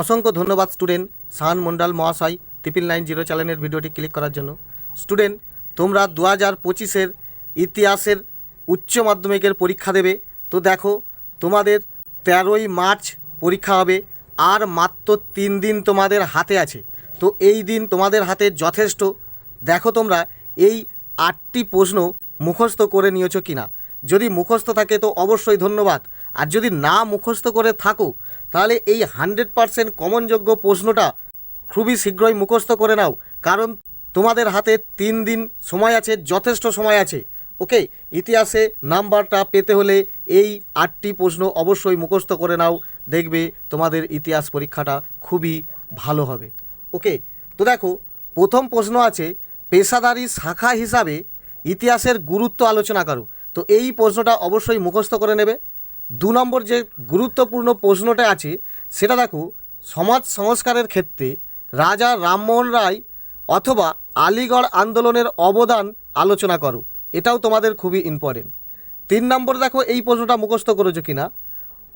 অসংখ্য ধন্যবাদ, স্টুডেন্ট। শাহান মন্ডল মহাশয় ট্রিপল নাইন জিরো চ্যানেলের ভিডিওটি ক্লিক করার জন্য। স্টুডেন্ট, তোমরা দু হাজার পঁচিশের ইতিহাসের উচ্চ মাধ্যমিকের পরীক্ষা দেবে। তো দেখো, তোমাদের তেরোই মার্চ পরীক্ষা হবে আর মাত্র তিন দিন তোমাদের হাতে আছে। তো এই দিন তোমাদের হাতে যথেষ্ট। দেখো তোমরা, এই আটটি প্রশ্ন মুখস্থ করে নিয়েছো কিনা? যদি মুখস্থ থাকে তো অবশ্যই ধন্যবাদ। আর যদি না মুখস্থ করে থাকো, তাহলে এই হান্ড্রেড পারসেন্ট কমনযোগ্য প্রশ্নটা খুবই শীঘ্রই মুখস্থ করে নাও, কারণ তোমাদের হাতে তিন দিন সময় আছে, যথেষ্ট সময় আছে। ওকে? ইতিহাসে নাম্বারটা পেতে হলে এই আটটি প্রশ্ন অবশ্যই মুখস্থ করে নাও, দেখবে তোমাদের ইতিহাস পরীক্ষাটা খুবই ভালো হবে। ওকে? তো দেখো, প্রথম প্রশ্ন আছে, পেশাদারি শাখা হিসাবে ইতিহাসের গুরুত্ব আলোচনা করো। তো এই প্রশ্নটা অবশ্যই মুখস্থ করে নেবে। দু নম্বর যে গুরুত্বপূর্ণ প্রশ্নটা আছে, সেটা দেখো, সমাজ সংস্কারের ক্ষেত্রে রাজা রামমোহন রায় অথবা আলিগড় আন্দোলনের অবদান আলোচনা করো, এটাও তোমাদের খুবই ইম্পর্টেন্ট তিন নম্বর দেখো, এই প্রশ্নটা মুখস্থ করেছ কিনা?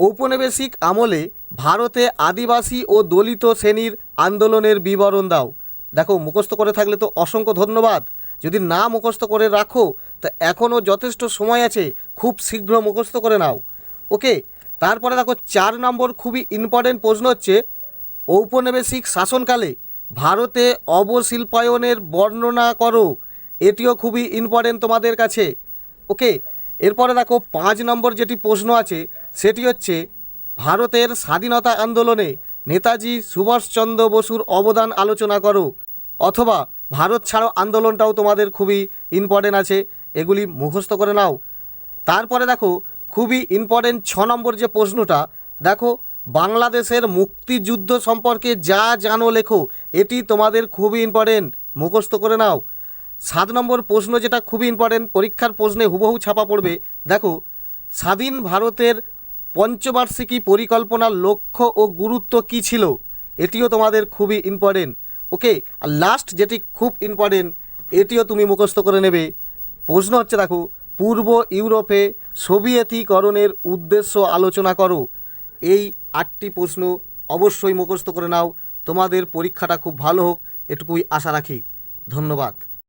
ঔপনিবেশিক আমলে ভারতে আদিবাসী ও দলিত শ্রেণির আন্দোলনের বিবরণ দাও। দেখো, মুখস্থ করে থাকলে তো অসংখ্য ধন্যবাদ। যদি না মুখস্থ করে রাখো, তা এখনও যথেষ্ট সময় আছে, খুব শীঘ্র মুখস্থ করে নাও। ওকে, তারপরে দেখো চার নম্বর খুবই ইম্পর্টেন্ট প্রশ্ন হচ্ছে, ঔপনিবেশিক শাসনকালে ভারতে অবশিল্পায়নের বর্ণনা করো। এটিও খুবই ইম্পর্টেন্ট তোমাদের কাছে। ওকে, এরপরে দেখো পাঁচ নম্বর যেটি প্রশ্ন আছে, সেটি হচ্ছে, ভারতের স্বাধীনতা আন্দোলনে নেতাজি সুভাষচন্দ্র বসুর অবদান আলোচনা করো, অথবা ভারত ছাড়ো আন্দোলনটাও তোমাদের খুবই ইম্পর্টেন্ট আছে। এগুলি মুখস্থ করে নাও। তারপরে দেখো, খুবই ইম্পর্টেন্ট ছ নম্বর যে প্রশ্নটা, দেখো, বাংলাদেশের মুক্তিযুদ্ধ সম্পর্কে যা জানো লেখো, এটি তোমাদের খুবই ইম্পর্টেন্ট মুখস্থ করে নাও। সাত নম্বর প্রশ্ন যেটা খুবই ইম্পর্টেন্ট পরীক্ষার প্রশ্নে হুবহু ছাপা পড়বে, দেখো, স্বাধীন ভারতের পঞ্চবার্ষিকী পরিকল্পনার লক্ষ্য ও গুরুত্ব কী ছিল? এটিও তোমাদের খুবই ইম্পর্টেন্ট ওকে, আর লাস্ট যেটি খুব ইম্পর্টেন্ট এটিও তুমি মুখস্থ করে নেবে। প্রশ্ন হচ্ছে, দেখো, পূর্ব ইউরোপে সোভিয়েতিকরণের উদ্দেশ্য আলোচনা করো। এই আটটি প্রশ্ন অবশ্যই মুখস্থ করে নাও। তোমাদের পরীক্ষাটা খুব ভালো হোক, এটুকুই আশা রাখি। ধন্যবাদ।